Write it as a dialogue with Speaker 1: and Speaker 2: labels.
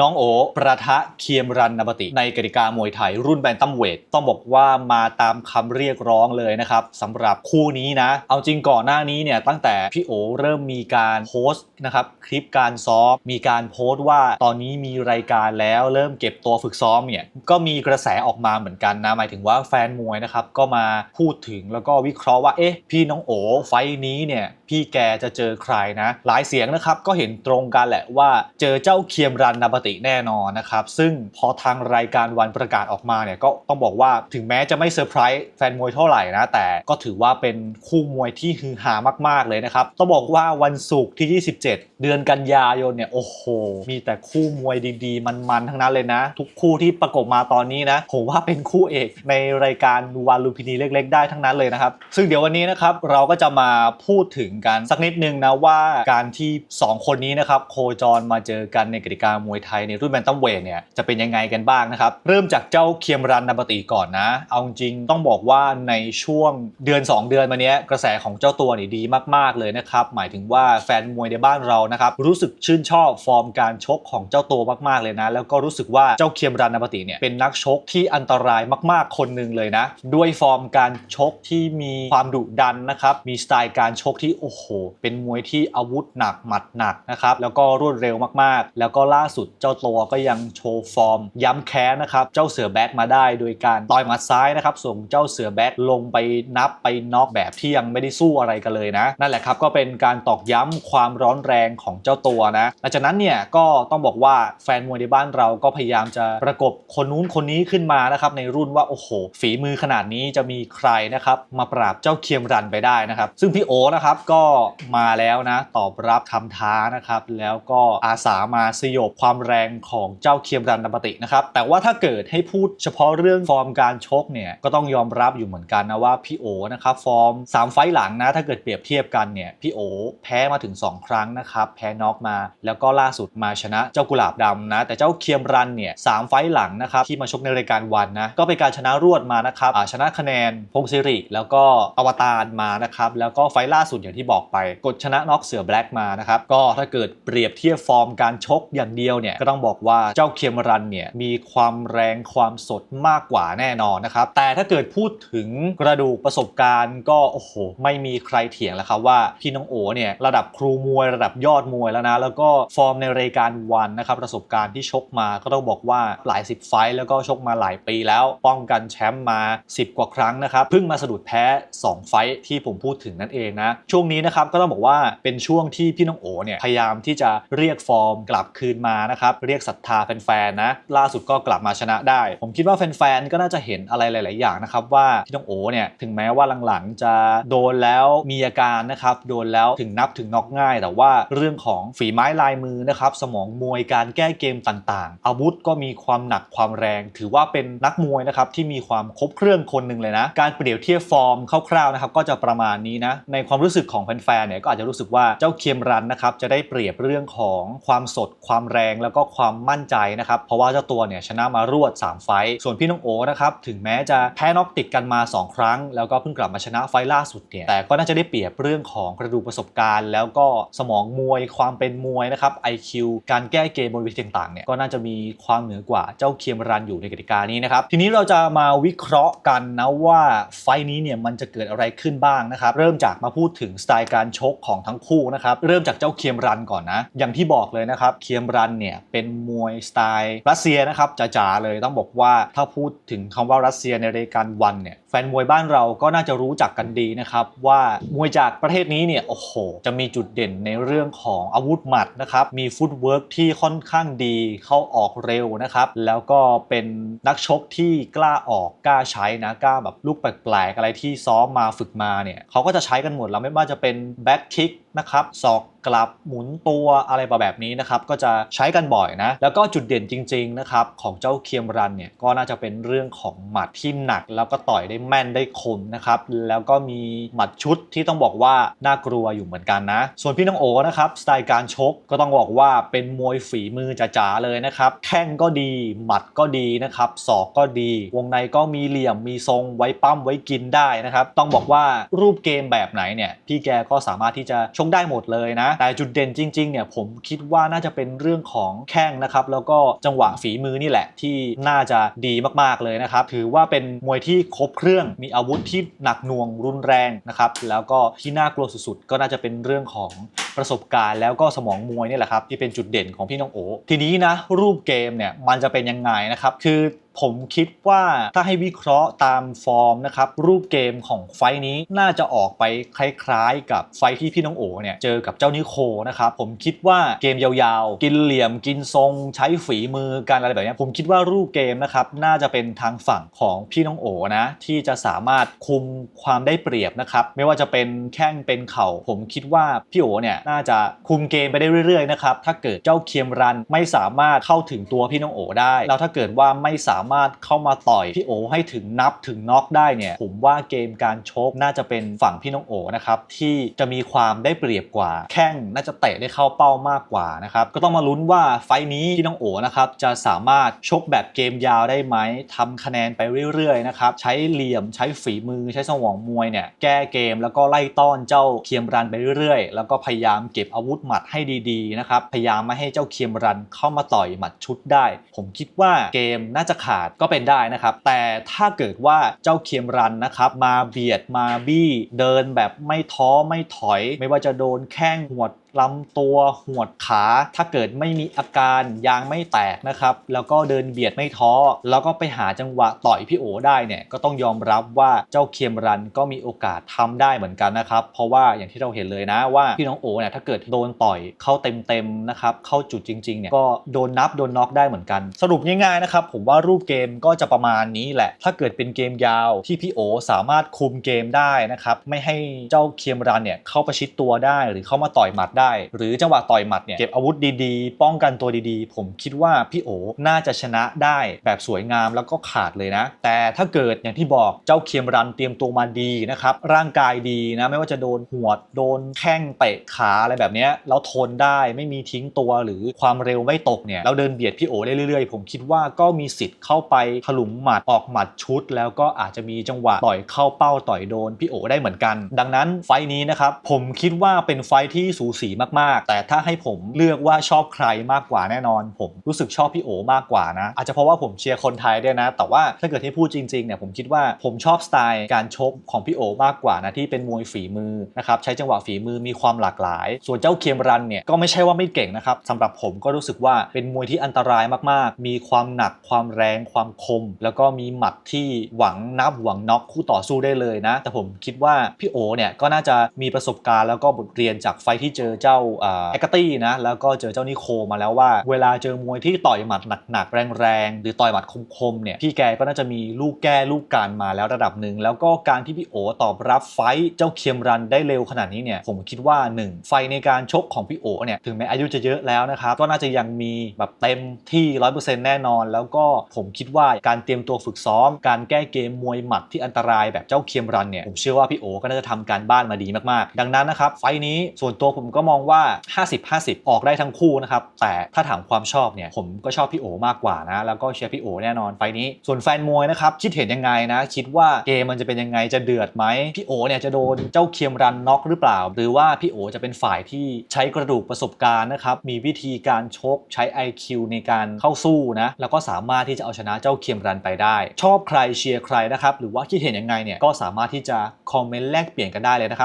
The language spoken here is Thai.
Speaker 1: น้องโอประทะเคียมรันนบติ ในกติกามวยไทยรุ่นแบนตัมเวทต้องบอกว่ามาตามคำเรียกร้องเลยนะครับสำหรับคู่นี้นะ เอาจริงก่อนหน้านี้เนี่ยตั้งแต่พี่โอเริ่มมีการโพสต์นะครับคลิปการซ้อมมีการโพสต์ว่าตอนนี้มีรายการแล้วเริ่มเก็บตัวฝึกซ้อมเนี่ยก็มีกระแสออกมาเหมือนกันนะหมายถึงว่าแฟนมวยนะครับก็มาพูดถึงแล้วก็วิเคราะห์ว่าเอ๊ะพี่น้องโอไฟนี้เนี่ยพี่แกจะเจอใครนะ หลายเสียงนะครับก็เห็นตรงกันแหละว่าเจอเจ้าเคียมรันนบติแน่นอนนะครับ ซึ่งพอทางรายการวันประกาศออกมาเนี่ยก็ต้องบอกว่าถึงแม้จะไม่เซอร์ไพรส์แฟนมวยเท่าไหร่นะ แต่ก็ถือว่าเป็นคู่มวยที่ฮือฮามาก ๆ เลยนะครับ ต้องบอกว่าวันศุกร์ที่ 27 เดือนกันยายนเนี่ยโอ้โห มีแต่คู่มวยดีๆ มัน ๆ ทั้งนั้นเลยนะ ทุกคู่ที่ประกบมาตอนนี้นะผมว่าเป็นคู่เอกในรายการวาลูพินีเล็ก ๆ ได้ทั้งนั้นเลยนะครับ ซึ่งเดี๋ยววันนี้นะครับเราก็จะมาพูดถึงกันสักนิดนึงนะว่าการที่ 2 คนนี้นะครับโคจรมาเจอกันในกติกามวยไทยในรุ่นแบนตัมเวทเนี่ยจะเป็นยังไงกันบ้างนะครับ เริ่มจากเจ้าเคียมรันนาบติก่อนนะ เอาจริงต้องบอกว่าในช่วงเดือน 2 เดือนมาเนี้ยกระแสของเจ้าตัวนี่ดีมาก ๆ เลยนะครับ หมายถึงว่าแฟนมวยในบ้านเรานะครับ รู้สึกชื่นชอบฟอร์มการชกของเจ้าตัวมาก ๆ เลยนะ แล้วก็รู้สึกว่าเจ้าเคียมรันนาบติเนี่ยเป็นนักชกที่อันตรายมาก ๆ คนหนึ่งเลยนะ ด้วยฟอร์มการชกที่มีความดุดันนะครับ มีสไตล์การชกที่โอ้โห เป็นมวยที่อาวุธหนักหมัดหนักนะครับ แล้วก็รวดเร็วมาก ๆ แล้วก็ล่าสุดเจ้าตัวก็ยังโชว์ฟอร์ม ย้ำแค้นนะครับ เจ้าเสือแบ็กมาได้โดยการต่อยหมัดซ้ายนะครับ ส่งเจ้าเสือแบ็กลงไปนับไปน็อกแบบที่ยังไม่ได้สู้อะไรกันเลยนะ นั่นแหละครับก็เป็นการตอกย้ำความร้อนแรงของเจ้าตัวนะหลังจากนั้นเนี่ยก็ต้องบอกว่าแฟนมวยในบ้านเราก็พยายามจะประกบคนนู้นคนนี้ขึ้นมานะครับในรุ่นว่าโอ้โห ฝีมือขนาดนี้จะมีใครนะครับมาปราบเจ้าเคียมรันไปได้นะครับ ซึ่งพี่โอนะครับก็มาแล้วนะตอบรับคำท้านะครับแล้วก็อาสามาสยบความแรงของเจ้าเคียมรันนปตินะครับ แต่ว่าถ้าเกิดให้พูดเฉพาะเรื่องฟอร์มการชกเนี่ยก็ต้องยอมรับอยู่เหมือนกันนะว่าพี่โอนะครับฟอร์ม 3 ไฟต์หลังนะ ถ้าเกิดเปรียบเทียบกันเนี่ยพี่โอแพ้มาถึง 2 ครั้งนะครับแพ้น็อกมา แล้วก็ล่าสุดมาชนะเจ้ากุหลาบดำนะ แต่เจ้าเคียมรันเนี่ยสามไฟต์หลังนะครับที่มาชกในรายการวันนะก็เป็นการชนะรวดมานะครับชนะคะแนนพงศิริ แล้วก็อวตารมานะครับแล้วก็ไฟต์ล่าสุดอย่างที่บอกไป กดชนะน็อกเสือแบล็กมานะครับก็ถ้าเกิดเปรียบเทียบฟอร์มการชกอย่างเดียวเนี่ยก็ต้องบอกว่าเจ้าเคียมรันเนี่ยมีความแรงความสดมากกว่าแน่นอนนะครับ แต่ถ้าเกิดพูดถึงกระดูกประสบการณ์ ก็โอ้โหไม่มีใครเถียงแล้วครับว่าพี่น้องโอเนี่ยระดับครูมวยระดับยอดมวยแล้วนะ แล้วก็ฟอร์มในรายการวันนะครับประสบการณ์ที่ชกมาก็ต้องบอกว่าหลายสิบไฟต์แล้วก็ชกมาหลายปีแล้ว ป้องกันแชมป์มา 10 กว่าครั้งนะครับเพิ่งมาสะดุดแพ้ 2 ไฟต์ที่ผมพูดถึงนั่นเองนะช่วงนี้นะครับก็ต้องบอกว่าเป็นช่วงที่พี่น้องโอเนี่ยพยายามที่จะเรียกฟอร์มกลับคืนมานะครับเรียกศรัทธาแฟนๆนะ ล่าสุดก็กลับมาชนะได้ ผมคิดว่าแฟนๆก็น่าจะเห็นอะไรหลาย ๆ อย่างนะครับ ว่าพี่น้องโอเนี่ยถึงแม้ว่าหลังๆ จะโดนแล้วมีอาการนะครับโดนแล้วถึงนับถึงน็อกง่าย แต่ว่าเรื่องของฝีไม้ลายมือนะครับสมองมวยการแก้เกมต่างๆ อาวุธก็มีความหนักความแรง ถือว่าเป็นนักมวยนะครับที่มีความครบเครื่องคนหนึ่งเลยนะ การเปรียบเทียบฟอร์มคร่าวๆนะครับก็จะประมาณนี้นะในความรู้สึกของแฟนๆเนี่ยก็อาจจะรู้สึกว่าเจ้าเคียมรันนะครับจะได้เปรียบเรื่องของความสดความแรงแล้วก็ความมั่นใจนะครับ เพราะว่าเจ้าตัวเนี่ยชนะมารวด 3 ไฟต์ส่วนพี่น้องโอนะครับถึงแม้จะแพ้น็อกติดกันมา 2 ครั้ง แล้วก็เพิ่งกลับมาชนะไฟต์ล่าสุดเนี่ยแต่ก็น่าจะได้เปรียบเรื่องของกระดูกประสบการณ์ แล้วก็สมองมวยความเป็นมวยนะครับ IQ การแก้เกมบนเวทีต่างๆเนี่ยก็น่าจะมีความเหนือกว่าเจ้าเคียมรันอยู่ในกติกานี้นะครับทีนี้เราจะมาวิเคราะห์กันนะว่าไฟต์นี้เนี่ยมันจะเกิดอะไรขึ้นบ้างนะครับเริ่มจากมาพูดถึงสไตล์การชกของทั้งคู่นะครับเริ่มจากเจ้าเคียมรันก่อนนะอย่างที่บอกเลยนะครับเคียมรันเนี่ยเป็นมวยสไตล์รัสเซียนะครับจ๋าๆเลยต้องบอกว่าถ้าพูดถึงคำว่ารัสเซียในรายการวันเนี่ยแฟนมวยบ้านเราก็น่าจะรู้จักกันดีนะครับว่ามวยจากประเทศนี้เนี่ยโอ้โห จะมีจุดเด่นในเรื่องของอาวุธหมัดนะครับมีฟุตเวิร์กที่ค่อนข้างดีเข้าออกเร็วนะครับแล้วก็เป็นนักชกที่กล้าออกกล้าใช้นะกล้าแบบลูกแปลกๆอะไรที่ซ้อมมาฝึกมาเนี่ยเขาก็จะใช้กันหมดแล้วไม่ว่าจะเป็นแบ็คคิกนะครับศอกกลับหมุนตัวอะไรแบบนี้นะครับก็จะใช้กันบ่อยนะแล้วก็จุดเด่นจริงๆนะครับของเจ้าเคียมรันเนี่ยก็น่าจะเป็นเรื่องของหมัดที่หนักแล้วก็ต่อยได้แม่นได้คมนะครับ แล้วก็มีหมัดชุดที่ต้องบอกว่าน่ากลัวอยู่เหมือนกันนะ ส่วนพี่น้องโอนะครับสไตล์การชกก็ต้องบอกว่าเป็นมวยฝีมือจ๋าๆเลยนะครับ แข้งก็ดี หมัดก็ดีนะครับศอกก็ดี วงในก็มีเหลี่ยมมีทรงไว้ปั้มไว้กินได้นะครับ ต้องบอกว่ารูปเกมแบบไหนเนี่ยพี่แกก็สามารถที่จะชกได้หมดเลยนะ แต่จุดเด่นจริงๆเนี่ยผมคิดว่าน่าจะเป็นเรื่องของแข้งนะครับ แล้วก็จังหวะฝีมือนี่แหละที่น่าจะดีมากๆเลยนะครับ ถือว่าเป็นมวยที่ครบเครื่อง มีอาวุธที่หนักหน่วงรุนแรงนะครับ แล้วก็ที่น่ากลัวสุดๆ ก็น่าจะเป็นเรื่องของประสบการณ์แล้วก็สมองมวยนี่แหละครับที่เป็นจุดเด่นของพี่น้องโอทีนี้นะรูปเกมเนี่ยมันจะเป็นยังไงนะครับคือ ผมคิดว่าถ้าให้วิเคราะห์ตามฟอร์มนะครับ รูปเกมของไฟนี้น่าจะออกไปคล้ายๆ กับไฟที่พี่น้องโอเนี่ยเจอกับเจ้านิโคนะครับ ผมคิดว่าเกมยาวๆ กินเหลี่ยมกินทรง ใช้ฝีมือกันอะไรแบบนี้ผมคิดว่ารูปเกมนะครับน่าจะเป็นทางฝั่งของพี่น้องโอนะที่จะสามารถคุมความได้เปรียบนะครับไม่ว่าจะเป็นแข้งเป็นเข่า ผมคิดว่าพี่โอเนี่ยน่าจะคุมเกมไปได้เรื่อยๆนะครับถ้าเกิดเจ้าเคียมรันไม่สามารถเข้าถึงตัวพี่น้องโอได้แล้วถ้าเกิดว่าไม่สามามารถเข้ามาต่อยพี่โอให้ถึงนับถึงน็อกได้เนี่ยผมว่าเกมการชกน่าจะเป็นฝั่งพี่น้องโอนะครับที่จะมีความได้เปรียบกว่า แข้งน่าจะเตะได้เข้าเป้ามากกว่านะครับก็ต้องมาลุ้นว่าไฟนี้พี่น้องโอนะครับจะสามารถชกแบบเกมยาวได้ไหมทำคะแนนไปเรื่อยๆนะครับใช้เหลี่ยมใช้ฝีมือใช้สมองมวยเนี่ยแก้เกมแล้วก็ไล่ต้อนเจ้าเคียมรันไปเรื่อยๆ แล้วก็พยายามเก็บอาวุธหมัดให้ดีๆนะครับพยายามไม่ให้เจ้าเคียมรันเข้ามาต่อยหมัดชุดได้ ผมคิดว่าเกมน่าจะขาดก็เป็นได้นะครับ แต่ถ้าเกิดว่าเจ้าเคียมรันนะครับ มาเบียดมาบี้เดินแบบไม่ท้อไม่ถอย ไม่ว่าจะโดนแข้งหวด ลำตัวหวดขา ถ้าเกิดไม่มีอาการยางไม่แตกนะครับ แล้วก็เดินเบียดไม่ท้อ แล้วก็ไปหาจังหวะต่อยพี่โอได้เนี่ยก็ต้องยอมรับว่าเจ้าเคียมรันก็มีโอกาสทำได้เหมือนกันนะครับ เพราะว่าอย่างที่เราเห็นเลยนะว่าพี่น้องโอเนี่ยถ้าเกิดโดนต่อยเข้าเต็มๆนะครับเข้าจุดจริงๆเนี่ยก็โดนนับโดนน็อกได้เหมือนกัน สรุปง่ายๆนะครับผมว่ารูปเกมก็จะประมาณนี้แหละ ถ้าเกิดเป็นเกมยาวที่พี่โอสามารถคุมเกมได้นะครับไม่ให้เจ้าเคียมรันเนี่ยเข้าประชิดตัวได้หรือเข้ามาต่อยหมัดได้หรือจังหวะต่อยหมัดเนี่ยเก็บอาวุธดีๆ ป้องกันตัวดีๆ ผมคิดว่าพี่โอน่าจะชนะได้แบบสวยงามแล้วก็ขาดเลยนะ แต่ถ้าเกิดอย่างที่บอกเจ้าเคียมรันเตรียมตัวมาดีนะครับร่างกายดีนะไม่ว่าจะโดนหัวดโดนแข้งเตะขาอะไรแบบนี้แล้วทนได้ไม่มีทิ้งตัวหรือความเร็วไม่ตกเนี่ยแล้วเดินเบียดพี่โอได้เรื่อยๆ ผมคิดว่าก็มีสิทธิ์เข้าไปถลุงหมัดออกหมัดชุด แล้วก็อาจจะมีจังหวะต่อยเข้าเป้าต่อยโดนพี่โอได้เหมือนกัน ดังนั้นไฟนี้นะครับผมคิดว่าเป็นไฟที่สูสีสีมากๆ แต่ถ้าให้ผมเลือกว่าชอบใครมากกว่าแน่นอน ผมรู้สึกชอบพี่โอมากกว่านะ อาจจะเพราะว่าผมเชียร์คนไทยด้วยนะ แต่ว่าถ้าเกิดให้พูดจริงๆเนี่ยผมคิดว่าผมชอบสไตล์การชกของพี่โอมากกว่านะที่เป็นมวยฝีมือนะครับใช้จังหวะฝีมือมีความหลากหลาย ส่วนเจ้าเคียมรันเนี่ยก็ไม่ใช่ว่าไม่เก่งนะครับสำหรับผมก็รู้สึกว่าเป็นมวยที่อันตรายมากๆ มีความหนักความแรงความคม แล้วก็มีหมัดที่หวังนับหวังน็อกคู่ต่อสู้ได้เลยนะ แต่ผมคิดว่าพี่โอเนี่ยก็น่าจะมีประสบการณ์แล้วก็บทเรียนจากไฟท์ที่เจอเจ้าเอ็กตี้นะแล้วก็เจอเจ้านิโคมาแล้วว่า เวลาเจอมวยที่ต่อยหมัดหนักๆแรงๆหรือต่อยหมัดคมๆเนี่ยพี่แกก็น่าจะมีลูกแก้ลูกการมาแล้วระดับหนึ่งแล้วก็การที่พี่โอตอบรับไฟเจ้าเคียมรันได้เร็วขนาดนี้เนี่ยผมคิดว่า 1 ไฟในการชกของพี่โอเนี่ยถึงแม้อายุจะเยอะแล้วนะครับก็น่าจะยังมีแบบเต็มที่100%แน่นอน แล้วก็ผมคิดว่าการเตรียมตัวฝึกซ้อม การแก้เกมมวยหมัดที่อันตรายแบบเจ้าเคียมรันเนี่ยผมเชื่อว่าพี่โอก็น่าจะทำการบ้านมาดีมากๆ ดังนั้นนะครับไฟนี้ส่วนตัวผมก็มองว่า 50-50 ออกได้ทั้งคู่นะครับ แต่ถ้าถามความชอบเนี่ย ผมก็ชอบพี่โอมากกว่านะ แล้วก็เชียร์พี่โอแน่นอนไฟนี้ ส่วนแฟนมวยนะครับ คิดเห็นยังไงนะ คิดว่าเกมมันจะเป็นยังไง จะเดือดไหม พี่โอเนี่ยจะโดนเจ้าเคียมรันน็อกหรือเปล่า หรือว่าพี่โอจะเป็นฝ่ายที่ใช้กระดูกประสบการณ์นะครับ มีวิธีการชก ใช้ IQ ในการเข้าสู้นะ แล้วก็สามารถที่จะเอาชนะเจ้าเคียมรันไปได้ ชอบใครเชียร์ใครนะครับ หรือว่าคิดเห็นยังไงเนี่ย ก็สามารถที่จะคอมเมนต์แลกเปลี่ยนกันได้เลยนะครับ